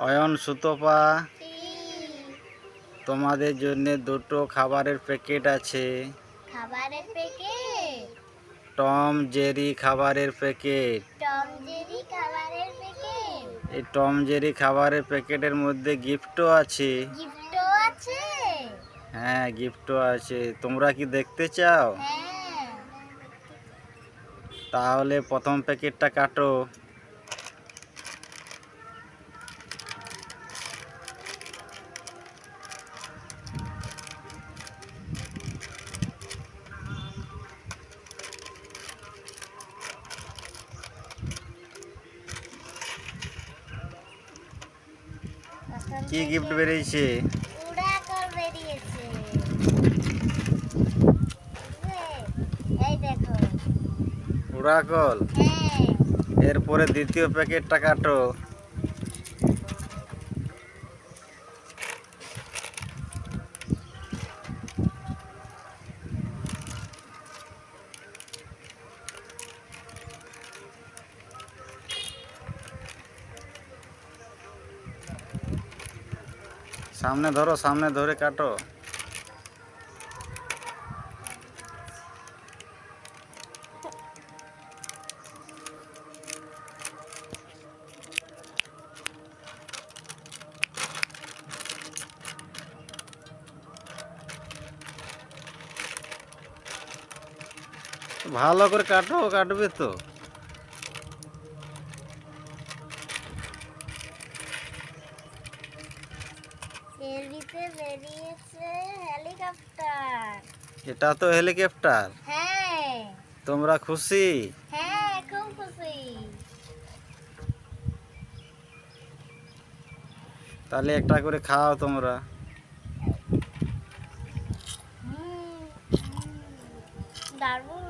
অয়ন সুতপা তোমাদের জন্য দুটো খাবারের প্যাকেট আছে। খাবারের প্যাকেট? টম জেরি খাবারের প্যাকেট। টম জেরি খাবারের প্যাকেট? এই টম জেরি খাবারের প্যাকেটের মধ্যে গিফটও আছে। গিফটও আছে? হ্যাঁ গিফটও আছে। তোমরা কি দেখতে চাও? হ্যাঁ। তাহলে প্রথম প্যাকেটটা কাটো। কি গিফট বেরিয়েছে? উড়াকল হ্যাঁ। এরপরে দ্বিতীয় প্যাকেটটা কাটো। সামনে ধরো সামনে ধরে কাটো। ভালো করে কাটো কাটবে তো। বেরিয়েছে হেলিকপ্টার। এটা তো হেলিকপ্টার। হ্যাঁ। তোমরা খুশি? হ্যাঁ খুব খুশি। তাহলে একটা করে খাও তোমরা। দারুণ।